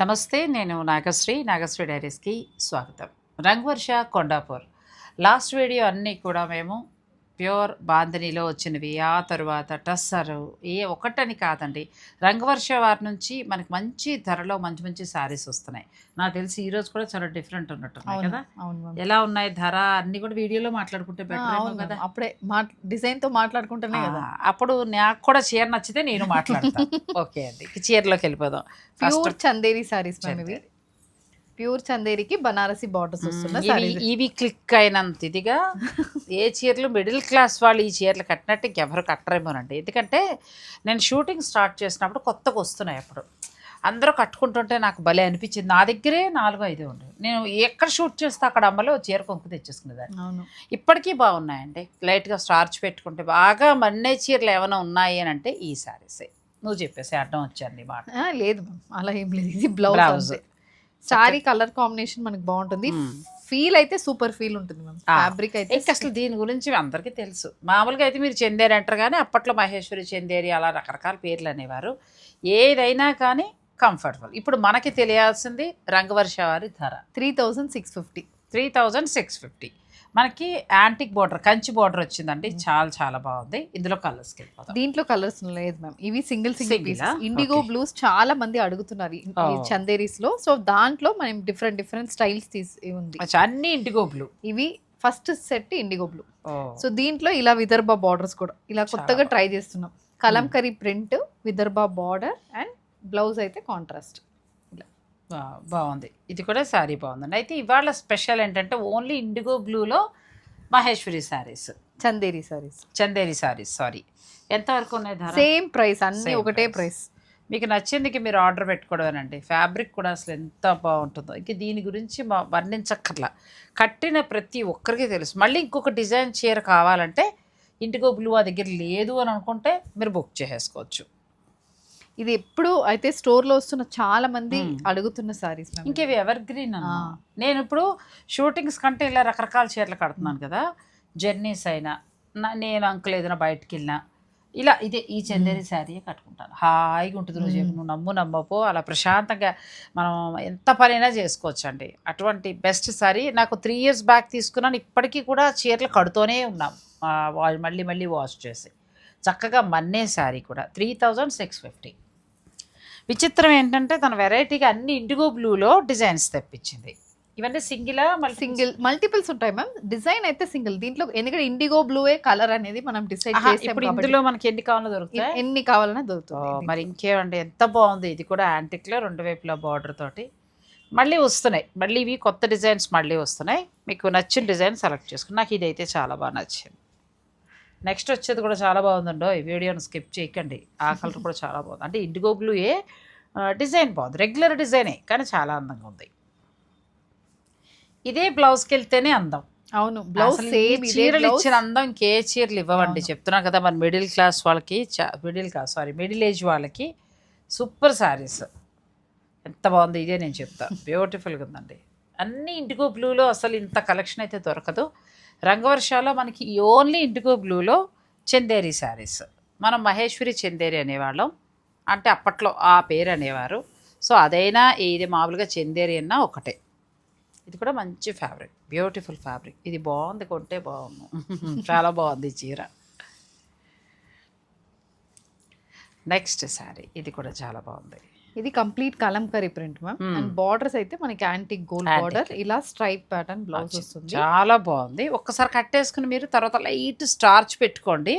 నమస్తే నేను నాగశ్రీ నాగశ్రీ డైరీస్కి స్వాగతం. రంగ్వర్ష కొండాపూర్. లాస్ట్ వీడియో అన్నీ కూడా మేము ప్యూర్ బాంధనీలో వచ్చినవి. ఆ తరువాత టస్సరు. ఏ ఒకటని కాదండి. రంగవర్ష వారి నుంచి మనకి మంచి ధరలో మంచి మంచి శారీస్ వస్తున్నాయి. నాకు తెలిసి ఈ రోజు కూడా చాలా డిఫరెంట్ ఉన్నట్టున్నాయి అవును. కదా. ఎలా ఉన్నాయి ధర? అన్ని కూడా వీడియోలో మాట్లాడుకుంటే బెటర్ కదా. అప్పుడే మా డిజైన్తో మాట్లాడుకుంటేనే కదా? అప్పుడు నాకు కూడా చీర నచ్చితే నేను మాట్లాడతాను ఓకే అండి. చీరలోకి వెళ్ళిపోదాం. Pure first Chanderi sarees ma'am ఇవి. ప్యూర్ చందేరికి బనారసి బార్డర్స్ వస్తున్న ఇవి క్లిక్ అయినంత ఇదిగా ఏ చీరలు మిడిల్ క్లాస్ వాళ్ళు ఈ చీరలు కట్టినట్టు ఇంకెవరు కట్టరేమోనండి. ఎందుకంటే నేను షూటింగ్ స్టార్ట్ చేసినప్పుడు కొత్తగా వస్తున్నాయి అప్పుడు. అందరూ కట్టుకుంటుంటే నాకు భలే అనిపించింది. నా దగ్గరే నాలుగు ఐదు ఉండేవి నేను ఎక్కడ షూట్ చేస్తే అక్కడ అమ్మలో చీర కొనుక్కు తెచ్చేసుకునేదాన్ని. అవును. ఇప్పటికీ బాగున్నాయండి. లైట్గా స్టార్చ్ పెట్టుకుంటే బాగా మన్నే చీరలు ఏమైనా ఉన్నాయి అని అంటే ఈ సారీసే నువ్వు చెప్పేసి అడ్డం వచ్చాను మాట. లేదు అలా ఏం లేదు. ఇది బ్లౌజ్. సారీ కలర్ కాంబినేషన్ మనకి బాగుంటుంది. ఫీల్ అయితే సూపర్ ఫీల్ ఉంటుంది మ్యామ్. ఫ్యాబ్రిక్ అయితే ఇంకా అసలు దీని గురించి అందరికీ తెలుసు. మామూలుగా అయితే మీరు చందేరి అంటారు కానీ అప్పట్లో మహేశ్వరి చందేరి అలా రకరకాల పేర్లు అనేవారు. ఏదైనా కానీ కంఫర్టబుల్ ఇప్పుడు మనకి తెలియాల్సింది రంగవర్ష వారి ధర. Three thousand six fifty three thousand six fifty మనకి యాంటిక్ బార్డర్ కంచి బార్డర్ వచ్చిందండి. చాలా చాలా బాగుంది. ఇందులో వెళ్ళిపోతాం దీంట్లో కలర్స్ లేదు మ్యామ్. ఇవి సింగిల్ సింగిల్ ఆ? ఇండిగో. బ్లూస్ చాలా మంది అడుగుతున్నారు. చందేరీస్లో సో దాంట్లో మనం డిఫరెంట్ డిఫరెంట్ స్టైల్స్ తీసి ఉంది. అన్ని ఇంటిగో బ్లూ ఇవి first set indigo blue so దీంట్లో ఇలా విదర్భ బార్డర్స్ కూడా. ఇలా కొత్తగా ట్రై చేస్తున్నాం. Kalamkari print Vidarbha border and blouse అయితే కాంట్రాస్ట్ బాగుంది. ఇది కూడా శారీ బాగుందండి. అయితే ఇవాళ స్పెషల్ ఏంటంటే only indigo బ్లూలో Maheshwari sarees. Chanderi sarees Chanderi sarees sorry. ఎంతవరకు ఉన్నాయి ధర? సేమ్ ప్రైస్ అన్ని ఒకటే. ప్రైస్. మీకు నచ్చిందికి మీరు ఆర్డర్ పెట్టుకోవడమేనండి. ఫ్యాబ్రిక్ కూడా అసలు ఎంత బాగుంటుందో. ఇంక దీని గురించి మా వర్ణించక్కర్లా. కట్టిన ప్రతి ఒక్కరికి తెలుసు. మళ్ళీ ఇంకొక డిజైన్ చీర కావాలంటే ఇంటిగో బ్లూ ఆ దగ్గర లేదు అని అనుకుంటే మీరు బుక్ చేసేసుకోవచ్చు. ఇది ఎప్పుడు అయితే స్టోర్లో వస్తున్న చాలా మంది. అడుగుతున్న సారీస్ ఇంకేవి? Evergreen. నేను ఇప్పుడు షూటింగ్స్ కంటే ఇలా రకరకాల చీరలు కడుతున్నాను కదా. జర్నీస్ అయినా నేను అంకుల్ ఏదైనా బయటకు వెళ్ళినా ఇలా ఇదే ఈ చందేరి శారీ కట్టుకుంటాను. హాయిగా ఉంటుంది రోజు. నువ్వు నమ్ము నమ్మపో అలా ప్రశాంతంగా మనం ఎంత పనైనా చేసుకోవచ్చు అండి అటువంటి బెస్ట్ శారీ నాకు త్రీ ఇయర్స్ బ్యాక్ తీసుకున్నాను. ఇప్పటికీ కూడా చీరలు కడుతూనే ఉన్నాం. మళ్ళీ మళ్ళీ వాష్ చేసి. చక్కగా మన్నే శారీ కూడా. త్రీ థౌజండ్ సిక్స్ ఫిఫ్టీ విచిత్రం ఏంటంటే తన వెరైటీగా అన్ని ఇండిగో బ్లూలో డిజైన్స్ తెప్పించింది. ఇవన్నీ సింగిలా మళ్ళీ సింగిల్ మల్టిపుల్స్ ఉంటాయి మ్యామ్ డిజైన్ అయితే సింగిల్ దీంట్లో ఎందుకంటే ఇండిగో బ్లూ కలర్ అనేది మనం డిసైడ్ ఇప్పుడు ఇందులో మనకి ఎన్ని కావాలో దొరుకుతాయి? ఎన్ని కావాలన్నా ఓ, దొరుకుతుంది మరి ఇంకేమండి ఎంత బాగుంది. ఇది కూడా యాంటిక్లో రెండు వైపులా బార్డర్ తోటి. మళ్ళీ వస్తున్నాయి. మళ్ళీ ఇవి కొత్త డిజైన్స్ మళ్ళీ వస్తున్నాయి. మీకు నచ్చిన డిజైన్ సెలెక్ట్ చేసుకుని నాకు ఇదైతే చాలా బాగా నచ్చింది. నెక్స్ట్ వచ్చేది కూడా చాలా బాగుందండో ఈ వీడియోని స్కిప్ చేయకండి. ఆ కలర్ కూడా చాలా బాగుంది. అంటే ఇండిగో బ్లూ ఏ డిజైన్ బాగుంది. రెగ్యులర్ డిజైనే కానీ చాలా అందంగా ఉంది. ఇదే బ్లౌజ్కి వెళ్తేనే అందం. అవును బ్లౌజ్ చీరలు ఇచ్చిన అందం ఇంకే చీరలు ఇవ్వవండి. అవును. చెప్తున్నా కదా మన మిడిల్ క్లాస్ వాళ్ళకి middle class sorry middle age వాళ్ళకి సూపర్ శారీస్ ఎంత బాగుంది ఇదే నేను చెప్తా. బ్యూటిఫుల్గా ఉందండి. అన్ని ఇండిగో బ్లూలో అసలు ఇంత కలెక్షన్ అయితే దొరకదు. రంగవర్షాలో మనకి ఓన్లీ ఇండిగో బ్లూలో చందేరి శారీస్. మనం మహేశ్వరి చందేరి అనేవాళ్ళం. అంటే అప్పట్లో ఆ పేరు అనేవారు. సో అదైనా ఇది మామూలుగా చందేరి అన్నా ఒకటే. ఇది కూడా మంచి ఫ్యాబ్రిక్. Beautiful fabric. ఇది బాగుంది కొంటే బాగుంది. చాలా బాగుంది చీర. నెక్స్ట్ శారీ. ఇది కూడా చాలా బాగుంది. ఇది complete kalamkari print ma'am Hmm. And borders అయితే మనకి యాంటిక్ గోల్డ్. బార్డర్ ఇలా స్ట్రైప్ ప్యాటర్న్ బ్లౌజ్ వస్తుంది. చాలా బాగుంది. ఒక్కసారి కట్టేసుకుని మీరు తర్వాత లైట్ స్టార్చ్ పెట్టుకోండి.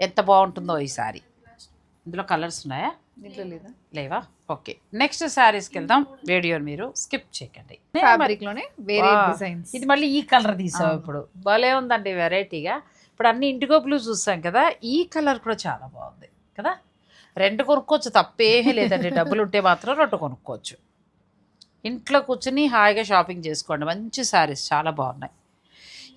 ఎంత బాగుంటుందో ఈ శారీ ఇందులో కలర్స్ ఉన్నాయా? లేదా? లేవా? ఓకే. నెక్స్ట్ శారీస్కి వెళ్దాం. వీడియోని మీరు స్కిప్ చేయకండి. వేరే. డిజైన్స్ ఇది మళ్ళీ ఈ కలర్ తీసావు. ఇప్పుడు. భలే ఉందండి వెరైటీగా ఇప్పుడు అన్ని ఇండిగో బ్లూ చూసాం కదా ఈ కలర్ కూడా చాలా బాగుంది కదా? రెండు కొనుక్కోవచ్చు తప్పేమీ లేదండి. డబ్బులు ఉంటే మాత్రం రెండు కొనుక్కోవచ్చు. ఇంట్లో కూర్చుని హాయిగా షాపింగ్ చేసుకోండి. మంచి శారీస్ చాలా బాగున్నాయి.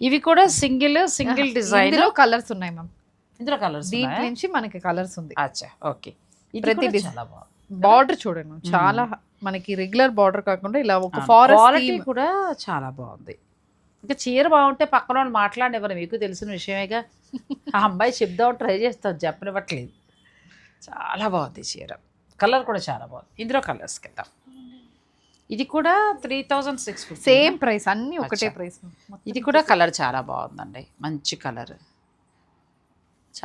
ఇవి కూడా సింగిల్ సింగిల్ డిజైన్. ఇందులో కలర్స్ ఉన్నాయి మ్యామ్ ఇందులో కలర్స్ దీంట్లో నుంచి మనకి కలర్స్ ఉంది. అచ్చా ఓకే. ప్రతి డిజైన్. చాలా బాగుంది. బార్డర్ చూడండి. చాలా మనకి రెగ్యులర్ బార్డర్ కాకుండా ఇలా ఒక ఫారెస్ట్ క్వాలిటీ కూడా చాలా బాగుంది. ఇంకా చీర బాగుంటే పక్కన వాళ్ళు మాట్లాడేవారు మీకు తెలిసిన విషయమేగా. ఆ అమ్మాయి చెప్దాం ట్రై చేస్తాం చెప్పనివ్వట్లేదు. చాలా బాగుంది చీర. కలర్ కూడా చాలా బాగుంది. ఇందులో కలర్స్కి వెళ్దాం. ఇది కూడా three thousand six same price అన్ని ఒకటే. ప్రైస్ ఇది కూడా కలర్ చాలా బాగుందండి. మంచి కలర్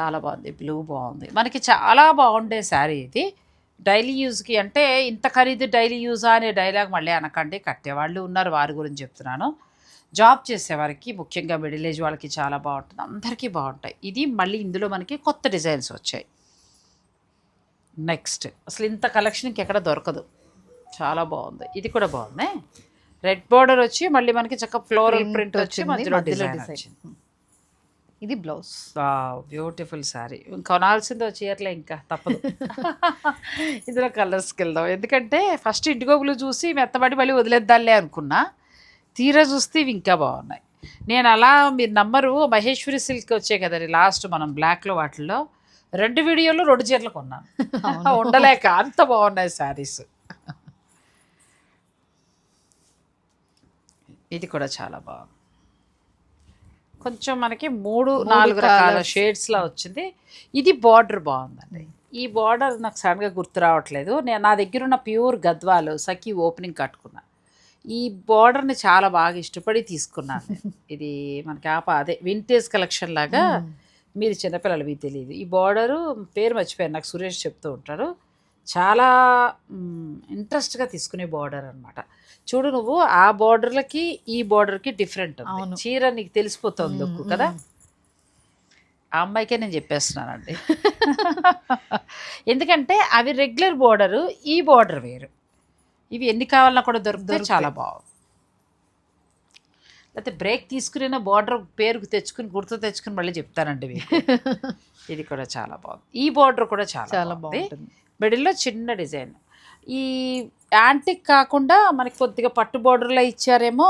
చాలా బాగుంది. బ్లూ బాగుంది. మనకి చాలా బాగుండే శారీ ఇది. డైలీ యూజ్కి అంటే ఇంత ఖరీదు డైలీ యూజా అనే డైలాగ్ మళ్ళీ అనకండి. కట్టేవాళ్ళు ఉన్నారు వారి గురించి చెప్తున్నాను. జాబ్ చేసేవారికి ముఖ్యంగా మిడిల్ ఏజ్ వాళ్ళకి చాలా బాగుంటుంది. అందరికీ బాగుంటాయి. ఇది మళ్ళీ ఇందులో మనకి కొత్త డిజైన్స్ వచ్చాయి. నెక్స్ట్. అసలు ఇంత కలెక్షన్ ఇంకెక్కడ దొరకదు. చాలా బాగుంది. ఇది కూడా బాగుంది? రెడ్ బార్డర్ వచ్చి మళ్ళీ మనకి చక్క ఫ్లోరల్ ప్రింట్ వచ్చి మధ్యలో డిజైన్ వచ్చింది. ఇది బ్లౌజ్ బ్యూటిఫుల్ శారీ కొనాల్సిందో చీరలే ఇంకా తప్పదు. ఇందులో కలర్స్కి వెళ్దాం. ఎందుకంటే ఫస్ట్ ఇంటిగో బ్లూ చూసి మెత్తబడి మళ్ళీ వదిలేద్దాంలే అనుకున్నా. తీరా చూస్తే ఇవి ఇంకా బాగున్నాయి. నేను అలా మీరు నమ్మరు మహేశ్వరి సిల్క్ వచ్చాయి కదండి లాస్ట్ మనం బ్లాక్లో వాటిల్లో. రెండు వీడియోలు రెండు చీరలు కొన్నాను ఉండలేక అంత బాగున్నాయి శారీస్. ఇది కూడా చాలా బాగుంది. కొంచెం మనకి మూడు నాలుగు రకాల షేడ్స్లో వచ్చింది. ఇది బార్డర్ బాగుందండి. ఈ బార్డర్ నాకు సడన్గా గుర్తు రావట్లేదు. నేను నా దగ్గర ఉన్న ప్యూర్ గద్వాలు సఖి ఓపెనింగ్ కట్టుకున్నా. ఈ బార్డర్ని చాలా బాగా ఇష్టపడి తీసుకున్నాను నేను. ఇది మనకి ఆప అదే వింటేజ్ కలెక్షన్ లాగా మీరు చిన్నపిల్లలు మీకు తెలియదు ఈ బార్డరు పేరు మర్చిపోయాను. నాకు సురేష్ చెప్తూ ఉంటారు. చాలా ఇంట్రెస్ట్గా తీసుకునే బార్డర్ అన్నమాట. చూడు నువ్వు ఆ బార్డర్లకి ఈ బార్డర్కి డిఫరెంట్ చీర నీకు తెలిసిపోతుంది లుక్ కదా? ఆ అమ్మాయికే నేను చెప్పేస్తున్నానండి. ఎందుకంటే అవి రెగ్యులర్ బార్డరు ఈ బార్డర్ వేరు. ఇవి ఎన్ని కావాలన్నా కూడా దొరికితే చాలా బాగుంది. లేకపోతే బ్రేక్ తీసుకుని బార్డర్ పేరుకు తెచ్చుకుని గుర్తు తెచ్చుకుని మళ్ళీ చెప్తానండి మీకు. ఇది కూడా చాలా బాగుంది. ఈ బార్డర్ కూడా చాలా చాలా బాగుంది. మిడిల్లో చిన్న డిజైన్. ఈ యాంటిక్ కాకుండా మనకి కొద్దిగా పట్టు బోర్డర్లో ఇచ్చారేమో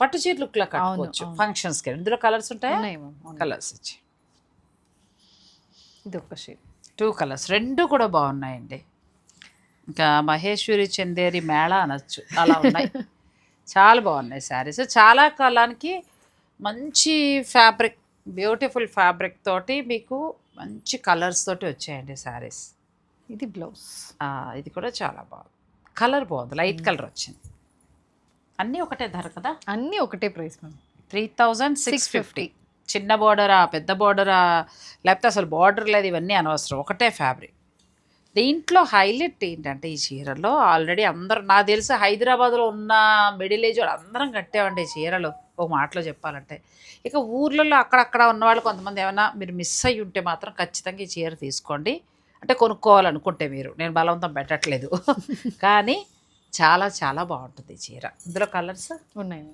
పట్టు చీర లుక్లో అవును. ఫంక్షన్స్కి ఇందులో కలర్స్ ఉంటాయా. కలర్స్ ఇచ్చి. ఇది ఒక షేడ్ టూ కలర్స్ రెండు కూడా బాగున్నాయండి. ఇంకా మహేశ్వరి చందేరి మేళ అనొచ్చు. అలా ఉన్నాయి. చాలా బాగున్నాయి శారీస్. చాలా కాలానికి మంచి ఫ్యాబ్రిక్ బ్యూటిఫుల్ ఫ్యాబ్రిక్ తోటి మీకు మంచి కలర్స్ తోటి వచ్చాయండి శారీస్. ఇది బ్లౌజ్. ఇది కూడా చాలా బాగుంది కలర్ బాగుంది లైట్ కలర్ వచ్చింది. అన్నీ ఒకటే ధర కదా? అన్ని ఒకటే price ma'am. Three thousand six fifty. చిన్న బార్డరా పెద్ద బార్డరా లేకపోతే అసలు బార్డర్ లేదు ఇవన్నీ అనవసరం. ఒకటే ఫ్యాబ్రిక్. దీంట్లో హైలైట్ ఏంటంటే ఈ చీరలో ఆల్రెడీ అందరూ నాకు తెలిసి హైదరాబాద్లో ఉన్న మిడిల్ ఏజ్ వాళ్ళు అందరం కట్టామండి ఈ చీరలు. ఒక మాటలో చెప్పాలంటే. ఇక ఊర్లలో అక్కడక్కడ ఉన్నవాళ్ళు కొంతమంది ఏమైనా మీరు మిస్ అయ్యి ఉంటే మాత్రం ఖచ్చితంగా ఈ చీర తీసుకోండి. అంటే కొనుక్కోవాలనుకుంటే మీరు. నేను బలవంతం పెట్టట్లేదు. కానీ చాలా చాలా బాగుంటుంది ఈ చీర. ఇందులో కలర్స్? ఉన్నాయి.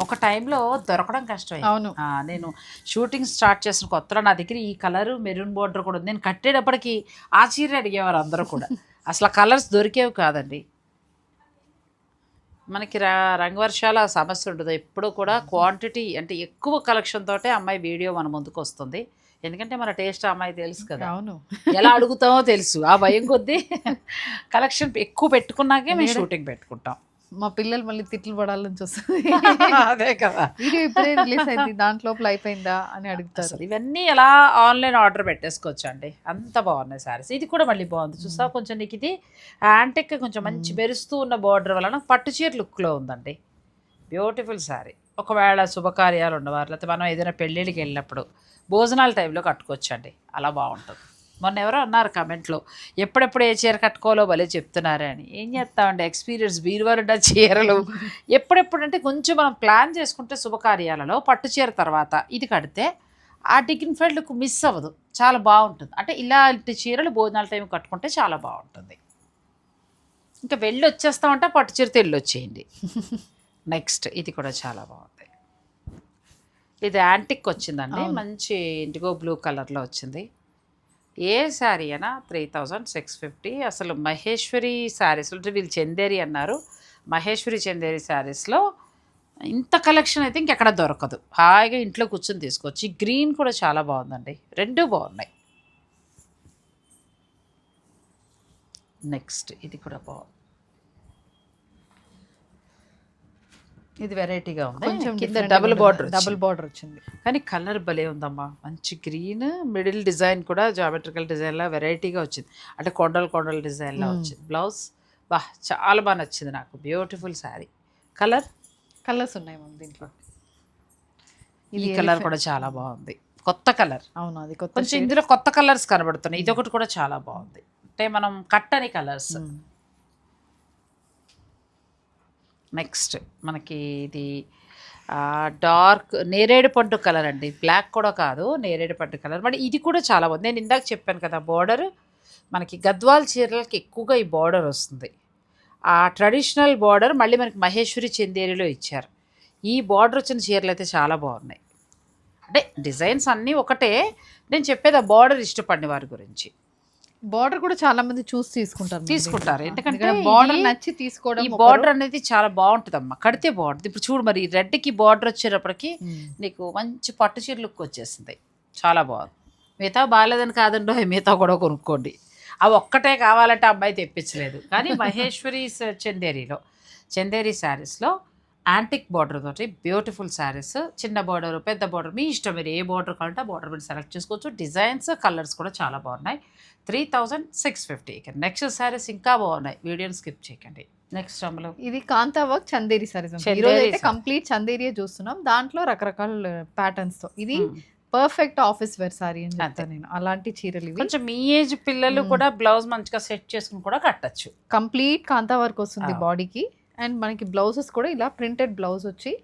ఒక టైంలో దొరకడం కష్టం అవును. నేను షూటింగ్ స్టార్ట్ చేసిన కొత్తలో నా దగ్గర ఈ కలరు మెరూన్ బోర్డర్ కూడా ఉంది. నేను కట్టేటప్పటికి ఆ చీర అడిగేవారు అందరూ కూడా. అసలు కలర్స్ దొరికేవి కాదండి. మనకి రా రంగవర్షాల సమస్య ఉండదు ఎప్పుడూ కూడా క్వాంటిటీ అంటే ఎక్కువ కలెక్షన్ తోటే అమ్మాయి వీడియో మన ముందుకు వస్తుంది. ఎందుకంటే మన టేస్ట్ అమ్మాయి తెలుసు కదా. అవును. ఎలా అడుగుతామో తెలుసు. ఆ భయం కొద్దీ కలెక్షన్ ఎక్కువ పెట్టుకున్నాకే మేము షూటింగ్ పెట్టుకుంటాం. మా పిల్లలు మళ్ళీ తిట్లు పడాలని చూస్తుంది అదే కదా. వీడియో ఇప్పుడే రిలీజ్ అయింది దాంట్ లోపల అయిపోయిందా అని అడుగుతారు. ఇవన్నీ ఎలా ఆన్లైన్ ఆర్డర్ పెట్టేసుకోవచ్చు అండి అంత బాగున్నాయి సారీస్. ఇది కూడా మళ్ళీ బాగుంది. చూసావు? కొంచెం నీకు ఇది యాంటిక్ కొంచెం మంచి మెరుస్తూ ఉన్న బార్డర్ వలన పట్టు చీర లుక్లో ఉందండి. బ్యూటిఫుల్ శారీ ఒకవేళ శుభకార్యాలు ఉన్నవారు లేకపోతే మనం ఏదైనా పెళ్ళిళ్ళకి వెళ్ళినప్పుడు భోజనాల టైంలో కట్టుకోవచ్చు అండి అలా బాగుంటుంది. మొన్న ఎవరో అన్నారు కమెంట్లో ఎప్పుడెప్పుడు ఏ చీర కట్టుకోవాలో భలే చెప్తున్నారే అని. ఏం చేస్తామండి? ఎక్స్పీరియన్స్ బీరువారుండ చీరలు ఎప్పుడెప్పుడు అంటే కొంచెం మనం ప్లాన్ చేసుకుంటే శుభకార్యాలలో పట్టు చీర తర్వాత ఇది కడితే ఆ డిగ్నిఫైడ్ లుక్ మిస్ అవ్వదు. చాలా బాగుంటుంది. అంటే ఇలాంటి చీరలు భోజనాల టైం కట్టుకుంటే చాలా బాగుంటుంది. ఇంకా వెళ్ళి వచ్చేస్తామంటే పట్టు చీరతో వెళ్ళి వచ్చేయండి నెక్స్ట్ ఇది కూడా చాలా బాగుంది. ఇది యాంటిక్ వచ్చిందండి. మంచి ఇండిగో బ్లూ కలర్లో వచ్చింది. ఏ శారీ అయినా త్రీ థౌజండ్ సిక్స్ ఫిఫ్టీ. అసలు మహేశ్వరి శారీస్ అంటే వీళ్ళు చందేరి అన్నారు. మహేశ్వరి చందేరి శారీస్లో ఇంత కలెక్షన్ అయితే ఇంకెక్కడ దొరకదు. హాయిగా ఇంట్లో కూర్చొని తీసుకోవచ్చు. ఈ గ్రీన్ కూడా చాలా బాగుందండి. రెండు బాగున్నాయి. నెక్స్ట్ ఇది కూడా బాగుంది. ఇది వెరైటీగా ఉంది. కొంచెం కింద డబుల్ బార్డర్ డబుల్ బార్డర్ వచ్చింది. కానీ కలర్ భలే ఉందమ్మా. మంచి గ్రీన్ మిడిల్ డిజైన్ కూడా జామెట్రికల్ డిజైన్లా వెరైటీగా వచ్చింది. అంటే కొండలు కొండల డిజైన్లా వచ్చింది. బ్లౌజ్ బా చాలా బాగా నచ్చింది నాకు. బ్యూటిఫుల్ శారీ కలర్ కలర్స్ ఉన్నాయి మ్యామ్ దీంట్లో. ఈ కలర్. కూడా చాలా బాగుంది. కొత్త కలర్ అవును అది కొత్త కొంచెం. ఇందులో కొత్త కలర్స్ కనబడుతున్నాయి. ఇది ఒకటి కూడా చాలా బాగుంది. అంటే మనం కట్టని కలర్స్ మ్మ్. నెక్స్ట్ మనకి ఇది డార్క్ నేరేడు పండు కలర్ అండి. బ్లాక్ కూడా కాదు నేరేడు పండు కలర్. మరి ఇది కూడా చాలా బాగుంది. నేను ఇందాక చెప్పాను కదా బార్డర్. మనకి గద్వాల్ చీరలకి ఎక్కువగా ఈ బార్డర్ వస్తుంది. ఆ ట్రెడిషనల్ బార్డర్ మళ్ళీ మనకి మహేశ్వరి చందేరిలో ఇచ్చారు. ఈ బార్డర్ వచ్చిన చీరలు అయితే చాలా బాగున్నాయి. అంటే డిజైన్స్ అన్నీ ఒకటే. నేను చెప్పేది ఆ బార్డర్ ఇష్టపడిన వారి గురించి. బార్డర్ కూడా చాలా మంది చూసి తీసుకుంటారు తీసుకుంటారు. ఎందుకంటే బార్డర్ నచ్చి తీసుకోవడం ఈ బార్డర్ అనేది చాలా బాగుంటుందమ్మా. కడితే బాగుంటుంది. ఇప్పుడు చూడు మరి రెడ్కి బార్డర్ వచ్చేటప్పటికి. నీకు మంచి పట్టు చీర లుక్ వచ్చేసింది. చాలా బాగుంది. మిగతా బాగాలేదని కాదండో మిగతా కూడా కొనుక్కోండి. అవి ఒక్కటే కావాలంటే అమ్మాయి తెప్పించలేదు. కానీ మహేశ్వరి చందేరిలో చందేరి శారీస్లో యాంటిక్ బార్డర్ తోటి బ్యూటిఫుల్ శారీస్ చిన్న బార్డర్ పెద్ద బార్డర్ మీ ఇష్టం మీరు ఏ బార్డర్ కావాలంటే ఆ బార్డర్ మీరు సెలెక్ట్ చేసుకోవచ్చు. డిజైన్స్ కలర్స్ కూడా చాలా బాగున్నాయి. త్రీ థౌజండ్ సిక్స్ ఫిఫ్టీ ఇక నెక్స్ట్ శారీస్ ఇంకా బాగున్నాయి. వీడియోని స్కిప్ చేయకండి. నెక్స్ట్ అమలు. ఇది కాంతా వర్క్ చందేరి సారీస్ అయితే. కంప్లీట్ చందేరియే చూస్తున్నాం. దాంట్లో రకరకాల ప్యాటర్న్స్తో. ఇది. పర్ఫెక్ట్ ఆఫీస్ వేర్ సారీ అని. చెప్తాను నేను. అలాంటి చీరలు ఇవి. కొంచెం మీ ఏజ్ పిల్లలు మ్మ్. కూడా బ్లౌజ్ మంచిగా సెట్ చేసుకుని కూడా కట్టచ్చు. కంప్లీట్ కాంతా వర్క్ వస్తుంది. బాడీకి అండ్ మనకి బ్లౌజెస్ కూడా ఇలా ప్రింటెడ్ బ్లౌజ్ వచ్చి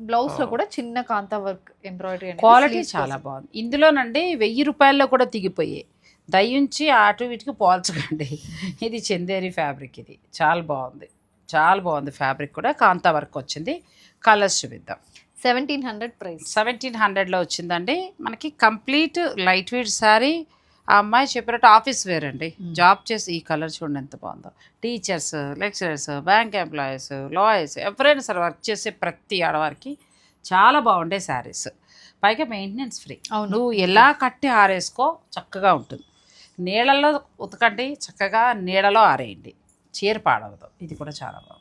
బ్లౌజ్లో. కూడా చిన్న కాంతా వర్క్ ఎంబ్రాయిడరీ క్వాలిటీ చాలా బాగుంది. ఇందులోనండి వెయ్యి రూపాయల్లో కూడా దిగిపోయాయి. దయించి అటు ఇటుకి పోల్చకండి. ఇది చందేరి ఫ్యాబ్రిక్ ఇది. చాలా బాగుంది. చాలా బాగుంది ఫ్యాబ్రిక్ కూడా. కాంతా వర్క్ వచ్చింది. కలర్స్ చూపిద్దాం. Seventeen hundred price. సెవెంటీన్ హండ్రెడ్లో వచ్చిందండి. మనకి కంప్లీట్ లైట్ వెయిట్ శారీ. ఆ అమ్మాయి చెప్పినట్టు ఆఫీస్ వేర్ అండి. జాబ్ చేసి ఈ కలర్ చూడండి ఎంత బాగుందో. Teachers lecturers bank employees lawyers ఎవరైనా సరే వర్క్ చేసే ప్రతి ఆడవారికి చాలా బాగుండే శారీస్. పైగా మెయింటెనెన్స్ ఫ్రీ. అవును. నువ్వు ఎలా కట్టి ఆరేసుకో చక్కగా ఉంటుంది. నీళ్ళల్లో ఉతకండి చక్కగా నీడలో ఆరేయండి. చీర పాడవదు. ఇది కూడా చాలా బాగుంది.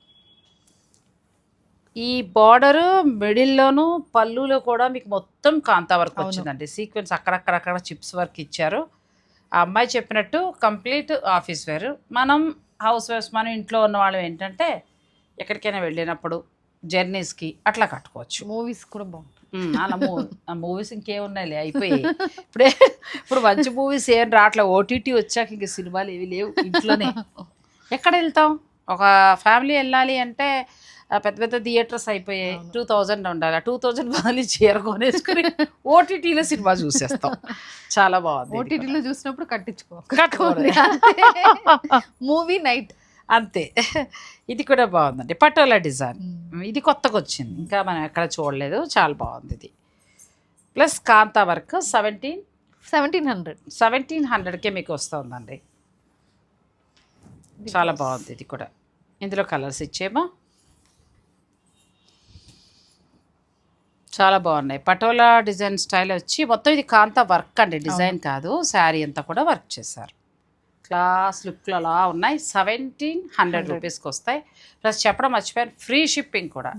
ఈ బార్డర్ మిడిల్లోను పళ్ళులో కూడా మీకు మొత్తం కాంతా వర్క్. వచ్చిందండి. సీక్వెన్స్ అక్కడక్కడక్కడ చిప్స్ వర్క్ ఇచ్చారు. ఆ అమ్మాయి చెప్పినట్టు కంప్లీట్ ఆఫీస్ వేర్. మనం హౌస్ వైఫ్స్ మనం ఇంట్లో ఉన్న వాళ్ళం ఏంటంటే ఎక్కడికైనా వెళ్ళినప్పుడు జర్నీస్కి అట్లా కట్టుకోవచ్చు. మూవీస్ కూడా బాగుంటుంది అలా మూవీ ఆ మూవీస్ ఇంకేమున్నాయిలే అయిపోయాయి. ఇప్పుడే ఇప్పుడు మంచి మూవీస్ ఏం రావట్లే. ఓటీటీ వచ్చాక ఇంక సినిమాలు ఏవి లేవు ఇంట్లోనే. ఎక్కడ వెళ్తాం? ఒక ఫ్యామిలీ వెళ్ళాలి అంటే పెద్ద పెద్ద థియేటర్స్ అయిపోయాయి. టూ థౌజండ్ ఉండాలి. టూ థౌజండ్ బదులు చీర కొనేసుకుని ఓటీటీలో సినిమా చూసేస్తాం. చాలా బాగుంది. ఓటీటీలో చూసినప్పుడు కట్టించుకో. కట్టుకోవాలి. మూవీ నైట్ అంతే. ఇది కూడా బాగుందండి. పటోలా డిజైన్. ఇది కొత్తగా వచ్చింది ఇంకా మనం ఎక్కడ చూడలేదు. చాలా బాగుంది ఇది. Plus kantha work seventeen? Seventeen hundred. Seventeen హండ్రెడ్కే మీకు వస్తుందండి. చాలా బాగుంది ఇది కూడా. ఇందులో కలర్స్ ఇచ్చేమా. చాలా బాగున్నాయి. పటోలా డిజైన్ స్టైల్ వచ్చి మొత్తం ఇది కాంతా వర్క్ అండి. డిజైన్ కాదు. శారీ అంతా కూడా వర్క్ చేశారు. క్లాస్ లుక్లు అలా ఉన్నాయి. Seventeen hundred 100. రూపీస్కి వస్తాయి. ప్లస్ చెప్పడం మర్చిపోయాను ఫ్రీ షిప్పింగ్ కూడా.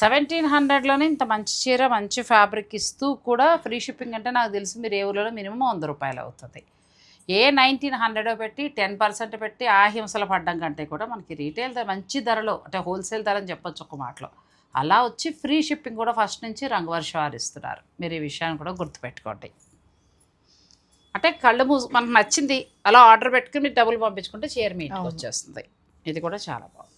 సెవెంటీన్ హండ్రెడ్లోనే ఇంత మంచి చీర మంచి ఫ్యాబ్రిక్ ఇస్తూ కూడా ఫ్రీ షిప్పింగ్ అంటే నాకు తెలిసి మీరు ఏ ఊళ్ళో మినిమం వంద రూపాయలు అవుతుంది. ఏ నైన్టీన్ హండ్రెడ్ పెట్టి టెన్ పర్సెంట్ పెట్టి ఆ హింసలు పడ్డం కంటే కూడా మనకి రీటైల్ ధర మంచి ధరలో అంటే హోల్సేల్ ధర అని చెప్పొచ్చు ఒక మాటలో. అలా వచ్చి ఫ్రీ షిప్పింగ్ కూడా ఫస్ట్ నుంచి రంగవర్షాలు ఇస్తున్నారు మీరు ఈ విషయాన్ని కూడా గుర్తుపెట్టుకోండి. అంటే కళ్ళు మూసు మనకు నచ్చింది అలా ఆర్డర్ పెట్టుకుని మీరు డబ్బులు పంపించుకుంటే చీర మీ ఇంటికి. వచ్చేస్తుంది. ఇది కూడా చాలా బాగుంది.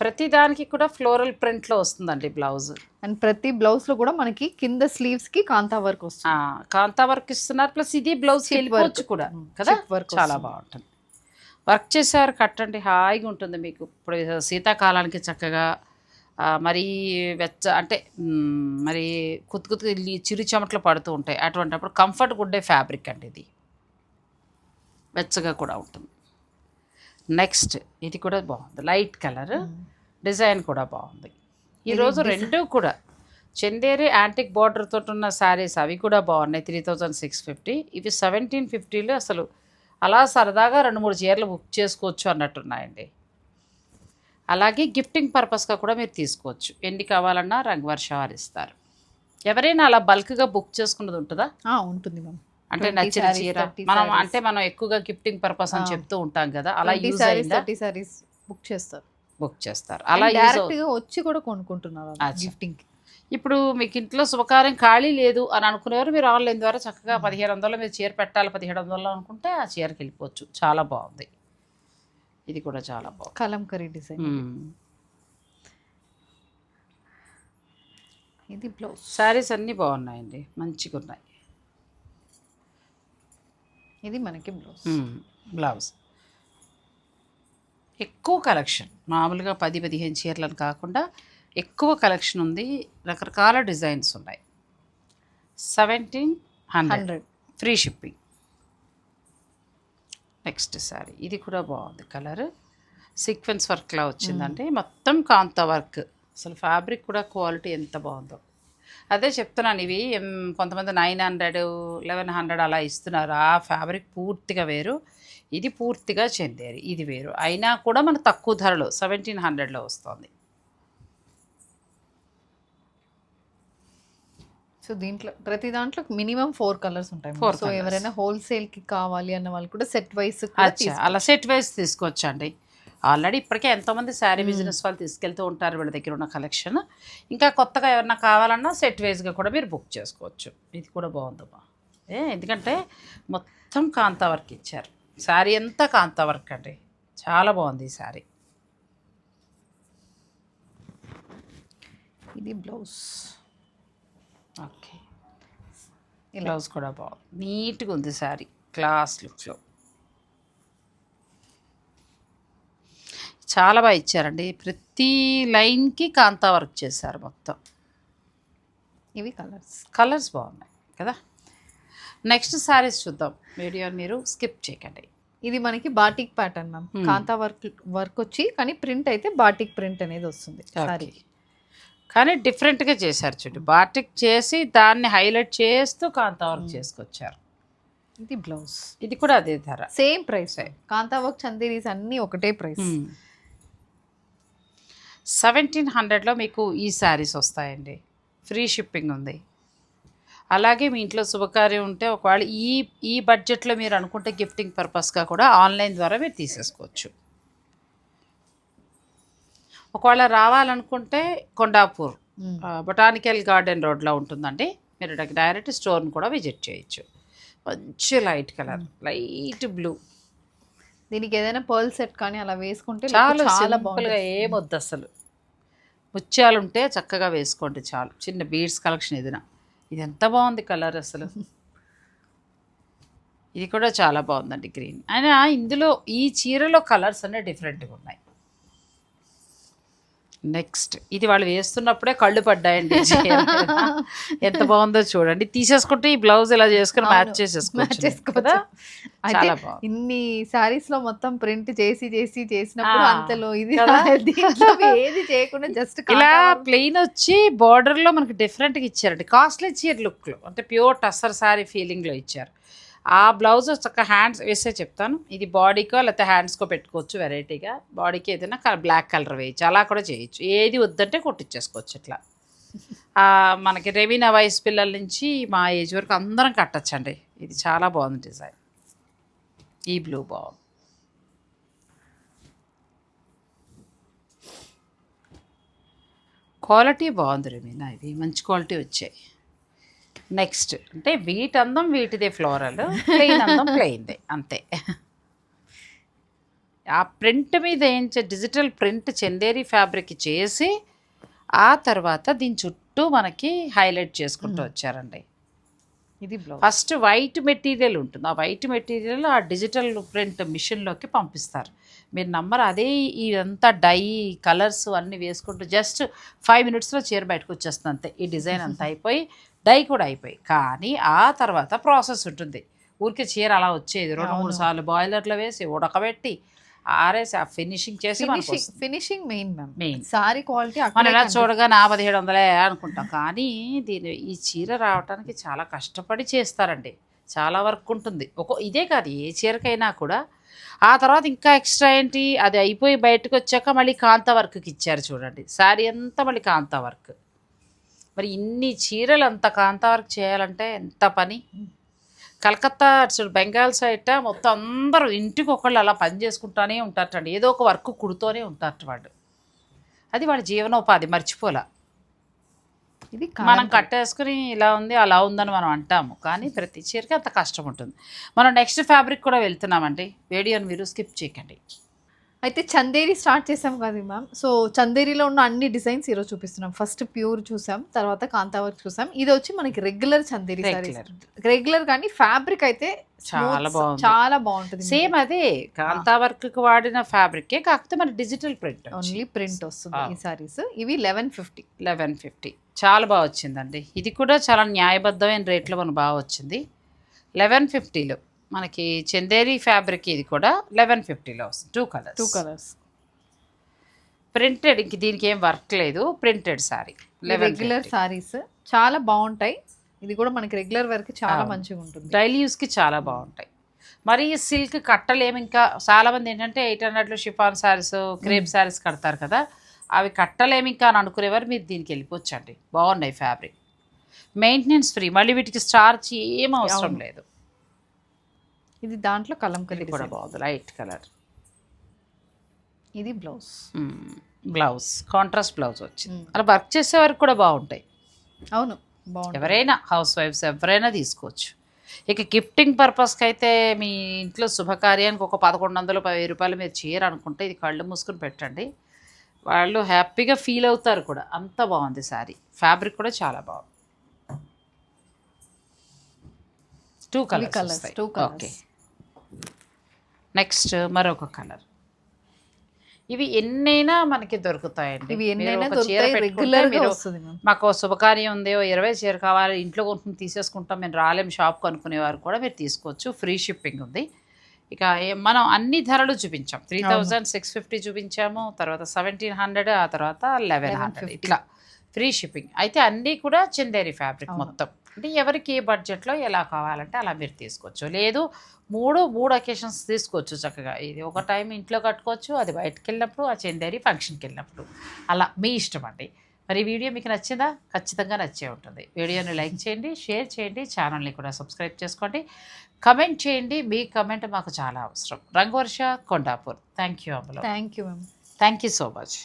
ప్రతి దానికి కూడా ఫ్లోరల్ ప్రింట్లో వస్తుందండి బ్లౌజ్. అండ్ ప్రతి బ్లౌజ్లో కూడా మనకి కింద స్లీవ్స్కి కాంతా వర్క్ వస్తుంది. కాంతా వర్క్ ఇస్తున్నారు ప్లస్ ఇది బ్లౌజ్ వెళ్ళిపోవచ్చు. కూడా Mm, కదా? Work చాలా. బాగుంటుంది. వర్క్ చేసేవారు కట్టండి హాయిగా ఉంటుంది మీకు. ఇప్పుడు శీతాకాలానికి చక్కగా మరీ వెచ్చ అంటే మరి కుత్తు కుత్తు చిరు చెమటలు పడుతూ ఉంటాయి. అటువంటిప్పుడు కంఫర్ట్గా ఉండే ఫ్యాబ్రిక్ అండి ఇది. వెచ్చగా కూడా ఉంటుంది. నెక్స్ట్ ఇది కూడా బాగుంది. Light colour. డిజైన్ కూడా బాగుంది. ఈరోజు రెండు కూడా. చందేరి యాంటిక్ బార్డర్ తోటి ఉన్న శారీస్ అవి కూడా బాగున్నాయి. Three thousand six fifty. ఇవి సెవెంటీన్ ఫిఫ్టీలో అసలు అలా సరదాగా రెండు మూడు చీరలు బుక్ చేసుకోవచ్చు అన్నట్టున్నాయండి. అలాగే గిఫ్టింగ్ పర్పస్గా కూడా మీరు తీసుకోవచ్చు. ఎన్ని కావాలన్నా రంగవర్ష వారు ఇస్తారు ఎవరైనా అలా బల్క్గా బుక్ చేసుకున్నది ఉంటుందా? ఉంటుంది మ్యామ్. అంటే 20 నచ్చిన చీర. 30 మనం. అంటే మనం ఎక్కువగా గిఫ్టింగ్ పర్పస్ అని. చెప్తూ ఉంటాం కదా అలా యూజ్ థర్టీ సారీస్ బుక్ చేస్తారు. బుక్ చేస్తారు. అలా యూజ్ డైరెక్ట్గా వచ్చి కూడా కొనుక్కుంటున్నారు. గిఫ్టింగ్. ఇప్పుడు మీకు ఇంట్లో శుభకార్యం ఖాళీ లేదు అని అనుకునేవారు మీరు ఆన్లైన్ ద్వారా చక్కగా పదిహేడు వందలు మీరు చీర పెట్టాలి పదిహేడు వందలు అనుకుంటే ఆ చీరకి వెళ్ళిపోవచ్చు. చాలా బాగుంది. ఇది కూడా చాలా బాగుంది. కలంకరీ డిజైన్. ఇది. బ్లౌజ్. శారీస్ అన్నీ బాగున్నాయండి మంచిగా ఉన్నాయి ఇది మనకి బ్లౌజ్. బ్లౌజ్. ఎక్కువ కలెక్షన్ మామూలుగా పది పదిహేను చీరలను కాకుండా ఎక్కువ కలెక్షన్ ఉంది రకరకాల డిజైన్స్ ఉన్నాయి. Seventeen hundred free shipping next sari ఇది కూడా బాగుంది కలర్. సీక్వెన్స్ వర్క్లా వచ్చిందంటే మొత్తం కాంతా వర్క్. అసలు ఫ్యాబ్రిక్ కూడా క్వాలిటీ ఎంత బాగుందో. అదే చెప్తున్నాను ఇవి కొంతమంది నైన్ హండ్రెడ్ లెవెన్ హండ్రెడ్ అలా ఇస్తున్నారు. ఆ ఫ్యాబ్రిక్ పూర్తిగా వేరు. ఇది పూర్తిగా చెందేరి. ఇది వేరు. అయినా కూడా మనకు తక్కువ ధరలో సెవెంటీన్ హండ్రెడ్లో వస్తుంది. సో దీంట్లో ప్రతి దాంట్లో మినిమం ఫోర్ కలర్స్ ఉంటాయి సో. ఎవరైనా హోల్సేల్కి కావాలి అన్న వాళ్ళు కూడా సెట్ వైస్ అలా సెట్ వైజ్ తీసుకోవచ్చండి. ఆల్రెడీ ఇప్పటికే ఎంతోమంది శారీ బిజినెస్ వాళ్ళు తీసుకెళ్తూ ఉంటారు వీళ్ళ దగ్గర ఉన్న కలెక్షన్ ఇంకా కొత్తగా ఎవరన్నా కావాలన్నా సెట్ వైజ్గా కూడా మీరు బుక్ చేసుకోవచ్చు. ఇది కూడా బాగుందమ్మా ఏ ఎందుకంటే మొత్తం కాంతా వర్క్ ఇచ్చారు. శారీ అంతా కాంతా వర్క్ అండి. చాలా బాగుంది ఈ శారీ ఇది బ్లౌజ్ ఓకే. బ్లౌజ్ కూడా బాగుంది. నీట్గా ఉంది శారీ క్లాస్ లుక్లో. చాలా బాగా ఇచ్చారండి. ప్రతి లైన్కి కాంతా వర్క్ చేశారు మొత్తం. ఇవి కలర్స్. కలర్స్ బాగున్నాయి కదా? నెక్స్ట్ శారీస్ చూద్దాం. వీడియో మీరు స్కిప్ చేయకండి. ఇది మనకి batik pattern ma'am. Kantha work work వచ్చి కానీ ప్రింట్ అయితే బాటిక్ ప్రింట్ అనేది వస్తుంది సారీ. కానీ డిఫరెంట్గా చేశారు చూడు. బాటిక్ చేసి దాన్ని హైలైట్ చేస్తూ కాంతా వర్క్ చేసుకొచ్చారు. ఇది బ్లౌజ్. ఇది కూడా అదే ధర. Same price. Kantha work Chanderis అన్ని ఒకటే ప్రైస్. సెవెంటీన్ హండ్రెడ్లో మీకు ఈ శారీస్ వస్తాయండి. ఫ్రీ షిప్పింగ్ ఉంది. అలాగే మీ ఇంట్లో శుభకార్యం ఉంటే ఒకవేళ ఈ ఈ బడ్జెట్లో మీరు అనుకుంటే గిఫ్టింగ్ పర్పస్గా కూడా ఆన్లైన్ ద్వారా మీరు తీసేసుకోవచ్చు. ఒకవేళ రావాలనుకుంటే కొండాపూర్ బొటానికల్ గార్డెన్ రోడ్లో ఉంటుందండి. మీరు డైరెక్ట్ స్టోర్ని కూడా విజిట్ చేయొచ్చు. మంచి లైట్ కలర్ లైట్ బ్లూ. దీనికి ఏదైనా పర్ల్ సెట్ కానీ అలా వేసుకుంటే చాలా చాలా బాగుంటుంది. ఏమొద్దు అసలు. ముత్యాలు ఉంటే చక్కగా వేసుకోండి చాలు. చిన్న బీడ్స్ కలెక్షన్ ఏదైనా. ఇది ఎంత బాగుంది కలర్ అసలు. ఇది కూడా చాలా బాగుందండి గ్రీన్. అయినా ఇందులో ఈ చీరలో కలర్స్ అన్నీ డిఫరెంట్గా ఉన్నాయి. నెక్స్ట్. ఇది వాళ్ళు వేస్తున్నప్పుడే కళ్ళు పడ్డాయండి. ఎంత బాగుందో చూడండి. తీసేసుకుంటే ఈ బ్లౌజ్ ఇలా చేసుకుని మ్యాచ్ చేసేసుకోవచ్చు కదా? అయితే ఇన్ని సారీస్లో మొత్తం ప్రింట్ చేసి చేసి చేసినప్పుడు అంతలో ఇది ఏది చేయకుండా జస్ట్ ఇలా ప్లెయిన్ వచ్చి border లో మనకి డిఫరెంట్గా ఇచ్చారండి. కాస్ట్లీ చీర లుక్లో అంటే ప్యూర్ టస్సర్ సారీ ఫీలింగ్లో ఇచ్చారు. ఆ బ్లౌజ్ చక్క హ్యాండ్స్ వేసే చెప్తాను. ఇది బాడీకో లేకపోతే హ్యాండ్స్కో పెట్టుకోవచ్చు వెరైటీగా. బాడీకి ఏదైనా బ్లాక్ కలర్ వేయచ్చు. అలా కూడా చేయొచ్చు. ఏది వద్దంటే కొట్టించేసుకోవచ్చు ఇట్లా. మనకి రెవీనా వయసు పిల్లల నుంచి మా ఏజ్ వరకు అందరం కట్టచ్చండి. ఇది చాలా బాగుంది డిజైన్. ఈ బ్లూ బాగుంది. క్వాలిటీ బాగుంది రెమీనా ఇది మంచి క్వాలిటీ వచ్చాయి. నెక్స్ట్ అంటే వీటి అందం వీటిదే ఫ్లోరల్ ప్లెయిన్ అందం ప్లెయిన్దే అంతే. ఆ ప్రింట్ మీద ఏం డిజిటల్ ప్రింట్ చందేరి ఫ్యాబ్రిక్ చేసి ఆ తర్వాత దీని చుట్టూ మనకి హైలైట్ చేసుకుంటూ వచ్చారండి. ఇది ఫస్ట్ వైట్ మెటీరియల్ ఉంటుంది. ఆ వైట్ మెటీరియల్ ఆ డిజిటల్ ప్రింట్ మిషన్లోకి పంపిస్తారు. మీరు నమ్మరు అదే ఇదంతా డై కలర్స్ అన్నీ వేసుకుంటూ జస్ట్ ఫైవ్ మినిట్స్లో చీర బయటకు వచ్చేస్తుంది అంతే. ఈ డిజైన్ అంతా అయిపోయి డై కూడా అయిపోయి కానీ ఆ తర్వాత ప్రాసెస్ ఉంటుంది. ఊరికే చీర అలా వచ్చేది. రెండు మూడు సార్లు బాయిలర్లో వేసి ఉడకబెట్టి ఆరేసి ఆ ఫినిషింగ్ చేసి finishing main ma'am. Main. Sari quality మనం ఎలా చూడగా నా పదిహేడు వందలే అనుకుంటాం. కానీ దీని ఈ చీర రావడానికి చాలా కష్టపడి చేస్తారండి. చాలా వర్క్ ఉంటుంది. ఒక ఇదే కాదు ఏ చీరకైనా కూడా. ఆ తర్వాత ఇంకా ఎక్స్ట్రా ఏంటి? అది అయిపోయి బయటకు వచ్చాక మళ్ళీ కాంత వర్క్కి ఇచ్చారు చూడండి. శారీ అంతా మళ్ళీ కాంత వర్క్. మరి ఇన్ని చీరలు అంత కాంత వర్క్ చేయాలంటే ఎంత పని? కలకత్తా అటు బెంగాల్ సైడ్ మొత్తం అందరూ ఇంటికి ఒకళ్ళు అలా పని చేసుకుంటానే ఉంటారటండి. ఏదో ఒక వర్క్ కుడుతూనే ఉంటారట వాళ్ళు. అది వాళ్ళ జీవనోపాధి మర్చిపోలా. ఇది మనం కట్టేసుకుని ఇలా ఉంది అలా ఉందని మనం అంటాము. కానీ ప్రతి చీరకి అంత కష్టం ఉంటుంది. మనం నెక్స్ట్ ఫ్యాబ్రిక్ కూడా వెళ్తున్నామండి. వీడియోని మీరు స్కిప్ చేయకండి. అయితే చందేరి స్టార్ట్ చేసాం కదా మ్యామ్. సో చందేరిలో ఉన్న అన్ని డిజైన్స్ ఈరోజు చూపిస్తున్నాం. ఫస్ట్ ప్యూర్ చూసాం తర్వాత కాంతా వర్క్ చూసాం. ఇది వచ్చి మనకి రెగ్యులర్ చందేరి సారీస్. రెగ్యులర్ కానీ ఫ్యాబ్రిక్ అయితే చాలా బాగుంది. చాలా బాగుంటుంది. సేమ్ అదే కాంతా వర్క్కి వాడిన ఫ్యాబ్రికే కాకపోతే మన డిజిటల్ ప్రింట్ ఓన్లీ ప్రింట్ వస్తుంది. ఈ సారీస్. ఇవి లెవెన్ ఫిఫ్టీ. Eleven fifty. చాలా బాగా వచ్చిందండి. ఇది కూడా చాలా న్యాయబద్ధమైన రేట్లో మనకు బాగా వచ్చింది. లెవెన్ ఫిఫ్టీలో. మనకి చందేరి ఫ్యాబ్రిక్ ఇది కూడా లెవెన్ ఫిఫ్టీలో వస్తుంది. Two colours two colours printed ఇంక దీనికి ఏం వర్క్ లేదు. ప్రింటెడ్ సారీ రెగ్యులర్ సారీస్ చాలా బాగుంటాయి. ఇది కూడా మనకి రెగ్యులర్ వర్క్ చాలా. మంచిగా ఉంటుంది. డైలీ యూస్కి చాలా బాగుంటాయి. మరి సిల్క్ కట్టలేము ఇంకా చాలామంది ఏంటంటే ఎయిట్ హండ్రెడ్లో షిఫాన్ శారీస్ క్రేప్ శారీస్ కడతారు కదా. అవి కట్టలేము ఇంకా అని అనుకునేవారు. మీరు దీనికి వెళ్ళిపోవచ్చండి. బాగున్నాయి ఫ్యాబ్రిక్ మెయింటెనెన్స్ ఫ్రీ మళ్ళీ వీటికి స్టార్చ్ ఏం అవసరం. లేదు. ఇది దాంట్లో కలంకరీ కూడా బాగుంది. Light colour. ఇది బ్లౌజ్. బ్లౌజ్. కాంట్రాస్ట్ బ్లౌజ్ వచ్చింది. అలా వర్క్ చేసే వరకు కూడా బాగుంటాయి. అవును బాగుంటుంది ఎవరైనా హౌస్ వైఫ్స్ ఎవరైనా తీసుకోవచ్చు. ఇక గిఫ్టింగ్ పర్పస్కి అయితే మీ ఇంట్లో శుభకార్యానికి ఒక పదకొండు వందలు వెయ్యి రూపాయలు మీరు చీర అనుకుంటే ఇది కళ్ళు మూసుకుని పెట్టండి. వాళ్ళు హ్యాపీగా ఫీల్ అవుతారు కూడా. అంత బాగుంది శారీ. ఫ్యాబ్రిక్ కూడా చాలా బాగుంది. Two colours colours, two colours. Okay next మరొక కలర్ ఇవి ఎన్నైనా మనకి దొరుకుతాయండి. ఇవి ఎన్నైనా ఒక చీర దొరుకుతాయి పెట్టుకుంటే రెగ్యులర్గా మీరు వస్తుంది మ్యామ్. మాకు శుభకార్యం ఉంది ఇరవై చీర కావాలి ఇంట్లో కొనుక్కుని తీసేసుకుంటాం మేము రాలేం షాప్కి అనుకునేవారు కూడా మీరు తీసుకోవచ్చు. ఫ్రీ షిప్పింగ్ ఉంది. ఇక మనం అన్ని ధరలు చూపించాం. త్రీ థౌజండ్ సిక్స్ ఫిఫ్టీ చూపించాము తర్వాత సెవెంటీన్ హండ్రెడ్ ఆ తర్వాత లెవెన్ హండ్రెడ్ 1150. ఇట్లా. ఫ్రీ షిప్పింగ్ అయితే అన్నీ కూడా చందేరి ఫ్యాబ్రిక్. మొత్తం. అంటే ఎవరికి ఏ బడ్జెట్లో ఎలా కావాలంటే అలా మీరు తీసుకోవచ్చు. లేదు మూడు మూడు అకేషన్స్ తీసుకోవచ్చు చక్కగా. ఇది ఒక టైం ఇంట్లో కట్టుకోవచ్చు అది బయటకు వెళ్ళినప్పుడు ఆ చందేరి ఫంక్షన్కి వెళ్ళినప్పుడు అలా మీ ఇష్టం అండి. మరి వీడియో మీకు నచ్చిందా? ఖచ్చితంగా నచ్చే ఉంటుంది. వీడియోని లైక్ చేయండి షేర్ చేయండి ఛానల్ని కూడా సబ్స్క్రైబ్ చేసుకోండి. కమెంట్ చేయండి. మీ కమెంట్ మాకు చాలా అవసరం. Rangavarsha Kondapur. Thank you అమలో. Thank you ma'am. Thank you so much.